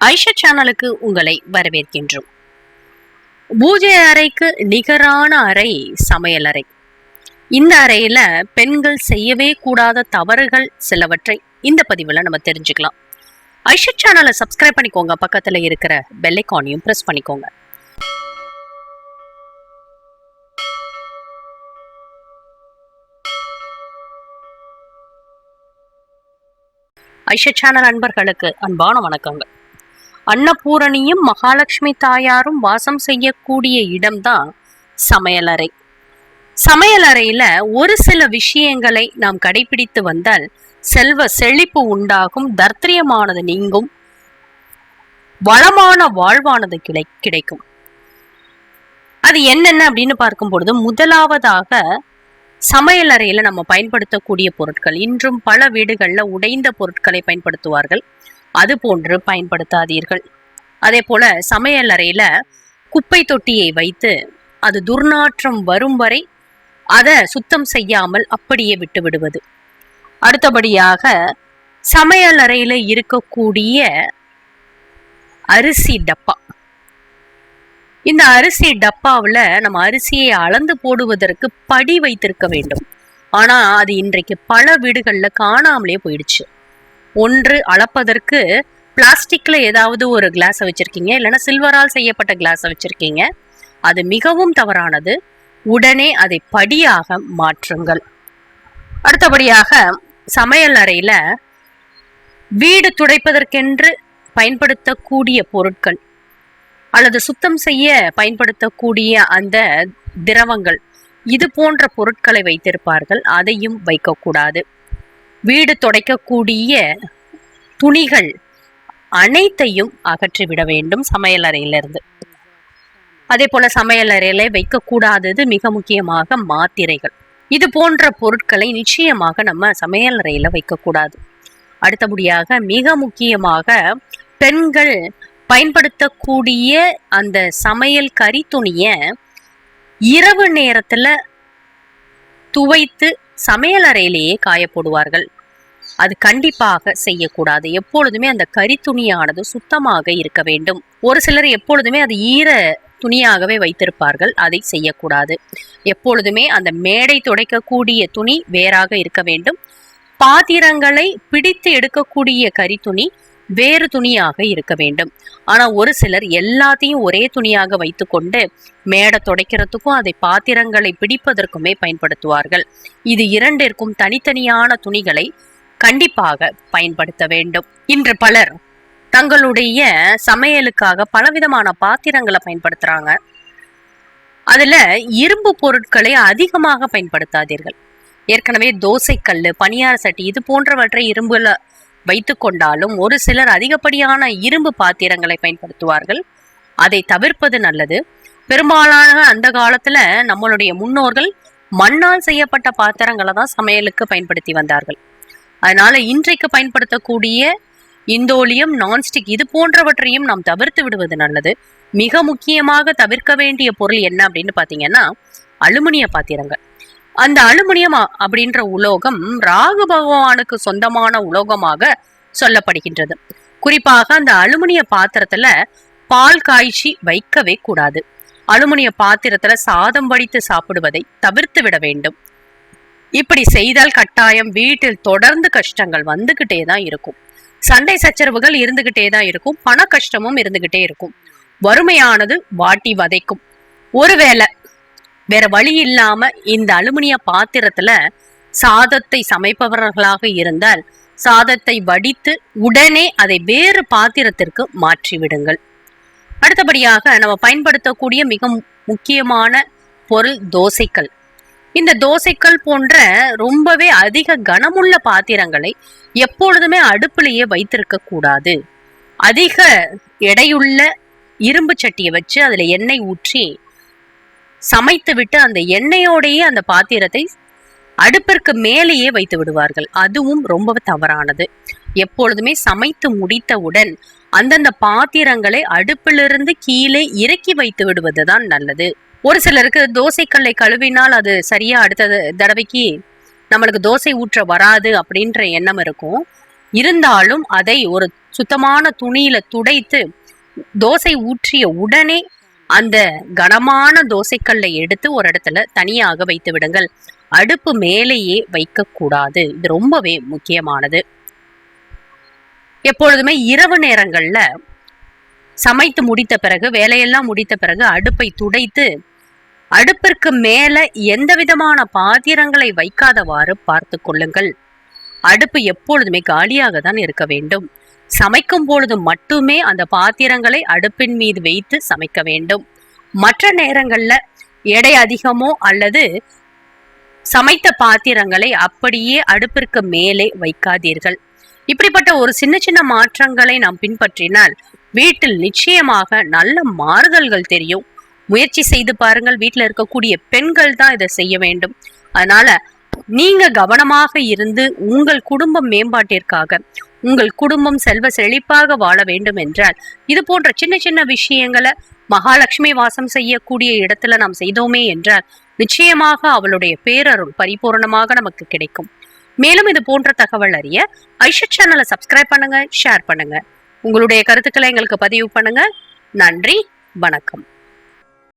ஐஷா சேனலுக்கு உங்களை வரவேற்கின்றோம். பூஜை அறைக்கு நிகரான அறை சமையல் அறை. இந்த அறையில பெண்கள் செய்யவே கூடாத தவறுகள் சிலவற்றை இந்த பதிவுல நம்ம தெரிஞ்சுக்கலாம். ஐஷா சேனலை சப்ஸ்கிரைப் பண்ணிக்கோங்க. பக்கத்துல இருக்கிற பெல்லைக்கானையும் பிரஸ் பண்ணிக்கோங்க. ஐஷா சேனல் அன்பர்களுக்கு அன்பான வணக்கங்கள் அன்னபூரணியும் மகாலட்சுமி தாயாரும் வாசம் செய்யக்கூடிய இடம்தான் சமையலறை. சமையலறையில ஒரு சில விஷயங்களை நாம் கடைபிடித்து வந்தால் செல்வ செழிப்பு உண்டாகும் தர்த்திரியமானது நீங்கும் வளமான வாழ்வானது கிடை கிடைக்கும். அது என்னென்ன அப்படின்னு பார்க்கும் பொழுது முதலாவதாக சமையலறையில நம்ம பயன்படுத்தக்கூடிய பொருட்கள். இன்றும் பல வீடுகளில் உடைந்த பொருட்களை பயன்படுத்துவார்கள். அது போன்று பயன்படுத்தாதீர்கள். அதே போல சமையல் அறையில குப்பை தொட்டியை வைத்து அது துர்நாற்றம் வரும் வரை அதை சுத்தம் செய்யாமல் அப்படியே விட்டு விடுவது அடுத்தபடியாக சமையல் அறையில இருக்கக்கூடிய அரிசி டப்பா. இந்த அரிசி டப்பாவில் நம்ம அரிசியை அளந்து போடுவதற்கு படி வைத்திருக்க வேண்டும். ஆனால் அது இன்றைக்கு பல வீடுகளில் காணாமலே போயிடுச்சு. ஒன்று அளப்பதற்கு பிளாஸ்டிக்கில் ஏதாவது ஒரு கிளாஸை வச்சுருக்கீங்க இல்லைன்னா சில்வரால் செய்யப்பட்ட கிளாஸை வச்சுருக்கீங்க. அது மிகவும் தவறானது. உடனே அதை படியாக மாற்றுங்கள். அடுத்தபடியாக சமையல் அறையில் வீடு துடைப்பதற்கென்று பயன்படுத்தக்கூடிய பொருட்கள். அல்லது சுத்தம் செய்ய பயன்படுத்தக்கூடிய அந்த திரவங்கள் இது போன்ற பொருட்களை வைத்திருப்பார்கள். அதையும் வைக்கக்கூடாது. வீடு துடைக்கக்கூடிய துணிகள் அனைத்தையும் அகற்றிவிட வேண்டும் சமையல் அறையிலிருந்து. அதே போல சமையல் அறையில வைக்கக்கூடாதது மிக முக்கியமாக மாத்திரைகள். இது போன்ற பொருட்களை நிச்சயமாக நம்ம சமையல் அறையில வைக்கக்கூடாது. அடுத்தபடியாக மிக முக்கியமாக பெண்கள் பயன்படுத்தக்கூடிய அந்த சமையல் கறி துணியை இரவு நேரத்துல துவைத்து சமையல் அறையிலேயே காய போடுவார்கள் அது கண்டிப்பாக செய்யக்கூடாது. எப்பொழுதுமே அந்த கறி துணியானது சுத்தமாக இருக்க வேண்டும். ஒரு சிலர் எப்பொழுதுமே அது ஈர துணியாகவே வைத்திருப்பார்கள். அதை செய்யக்கூடாது. எப்பொழுதுமே அந்த மேடை துடைக்கக்கூடிய துணி வேறாக இருக்க வேண்டும். பாத்திரங்களை பிடித்து எடுக்கக்கூடிய கறி துணி வேறு துணியாக இருக்க வேண்டும். ஆனா ஒரு சிலர் எல்லாத்தையும் ஒரே துணியாக வைத்துக்கொண்டு மேடை துடைக்கிறதுக்கும் அதை பாத்திரங்களை பிடிப்பதற்குமே பயன்படுத்துவார்கள். இது இரண்டிற்கும் தனித்தனியான துணிகளை கண்டிப்பாக பயன்படுத்த வேண்டும். இன்று பலர் தங்களுடைய சமையலுக்காக பலவிதமான பாத்திரங்களை பயன்படுத்துறாங்க. அதுல இரும்பு பொருட்களை அதிகமாக பயன்படுத்தாதீர்கள். ஏற்கனவே தோசைக்கல் பணியார சட்டி இது போன்றவற்றை இரும்புல வைத்து கொண்டாலும் ஒரு சிலர் அதிகப்படியான இரும்பு பாத்திரங்களை பயன்படுத்துவார்கள். அதை தவிர்ப்பது நல்லது. பெரும்பாலான அந்த காலத்துல நம்மளுடைய முன்னோர்கள் மண்ணால் செய்யப்பட்ட பாத்திரங்களை தான் சமையலுக்கு பயன்படுத்தி வந்தார்கள். அதனால இன்றைக்கு பயன்படுத்தக்கூடிய இந்தோலியம் நான்ஸ்டிக் இது போன்றவற்றையும் நாம் தவிர்த்து விடுவது நல்லது. மிக முக்கியமாக தவிர்க்க வேண்டிய பொருள் என்ன அப்படின்னு பாத்தீங்கன்னா அலுமினிய பாத்திரங்கள். அந்த அலுமினியம் அப்படின்ற உலோகம் ராகு பகவானுக்கு சொந்தமான உலோகமாக சொல்லப்படுகின்றது. குறிப்பாக அந்த அலுமினிய பாத்திரத்துல பால் காய்ச்சி வைக்கவே கூடாது. அலுமினிய பாத்திரத்துல சாதம் வடித்து சாப்பிடுவதை தவிர்த்து விட வேண்டும். இப்படி செய்தால் கட்டாயம் வீட்டில் தொடர்ந்து கஷ்டங்கள் வந்துகிட்டே தான் இருக்கும். சண்டை சச்சரவுகள் இருந்துகிட்டே தான் இருக்கும். பண கஷ்டமும் இருந்துகிட்டே இருக்கும். வறுமையானது வாட்டி வதைக்கும். ஒருவேளை வேற வழி இல்லாம இந்த அலுமினிய பாத்திரத்துல சாதத்தை சமைப்பவர்களாக இருந்தால் சாதத்தை வடித்து உடனே அதை வேறு பாத்திரத்திற்கு மாற்றி விடுங்கள் அடுத்தபடியாக நம்ம பயன்படுத்தக்கூடிய மிக முக்கியமான பொருள் தோசைக்கல். இந்த தோசைக்கல் போன்ற ரொம்பவே அதிக கனமுள்ள பாத்திரங்களை எப்பொழுதுமே அடுப்பிலேயே வைத்திருக்க கூடாது. அதிக எடையுள்ள இரும்பு சட்டியை வச்சு அதில் எண்ணெய் ஊற்றி சமைத்து விட்டு அந்த எண்ணெயோடையே அந்த பாத்திரத்தை அடுப்பிற்கு மேலேயே வைத்து விடுவார்கள். அதுவும் ரொம்ப தவறானது. எப்பொழுதுமே சமைத்து முடித்தவுடன் அந்தந்த பாத்திரங்களை அடுப்பிலிருந்து கீழே இறக்கி வைத்து விடுவதுதான் நல்லது. ஒரு சிலருக்கு தோசைக்கல்லை கழுவினால் அது சரியா அடுத்த தடவைக்கு நம்மளுக்கு தோசை ஊற்ற வராது அப்படின்ற எண்ணம் இருக்கும். இருந்தாலும் அதை ஒரு சுத்தமான துணியில துடைத்து தோசை ஊற்றிய உடனே அந்த கனமான தோசைக்கல்லை எடுத்து ஒரு இடத்துல தனியாக வைத்து விடுங்கள். அடுப்பு மேலேயே வைக்கக்கூடாது. இது ரொம்பவே முக்கியமானது. எப்பொழுதுமே இரவு நேரங்கள்ல சமைத்து முடித்த பிறகு வேலையெல்லாம் முடித்த பிறகு அடுப்பை துடைத்து அடுப்பிற்கு மேல எந்த விதமான பாத்திரங்களை வைக்காதவாறு பார்த்து கொள்ளுங்கள். அடுப்பு எப்பொழுதுமே காலியாக தான் இருக்க வேண்டும். சமைக்கும் பொழுது மட்டுமே அந்த பாத்திரங்களை அடுப்பின் மீது வைத்து சமைக்க வேண்டும். மற்ற நேரங்கள்ல எடை அதிகமோ அல்லது சமைத்த பாத்திரங்களை அப்படியே அடுப்பிற்கு மேலே வைக்காதீர்கள். இப்படிப்பட்ட ஒரு சின்ன சின்ன மாற்றங்களை நாம் பின்பற்றினால் வீட்டில் நிச்சயமாக நல்ல மாறுதல்கள் தெரியும். முயற்சி செய்து பாருங்கள் வீட்டில் இருக்கக்கூடிய பெண்கள் தான் இதை செய்ய வேண்டும். அதனால நீங்க கவனமாக இருந்து உங்கள் குடும்ப மேம்பாட்டிற்காக உங்கள் குடும்பம் செல்வ செழிப்பாக வாழ வேண்டும் என்றால் இது போன்ற சின்ன சின்ன விஷயங்களை மகாலட்சுமி வாசம் செய்யக்கூடிய இடத்துல நாம் செய்தோமே என்றால் நிச்சயமாக அவளுடைய பேரருள் பரிபூர்ணமாக நமக்கு கிடைக்கும். மேலும் இது போன்ற தகவல் அறிய ஐஷா சேனலை சப்ஸ்கிரைப் பண்ணுங்க ஷேர் பண்ணுங்க. உங்களுடைய கருத்துக்களை எங்களுக்கு பதிவு பண்ணுங்க. நன்றி வணக்கம்.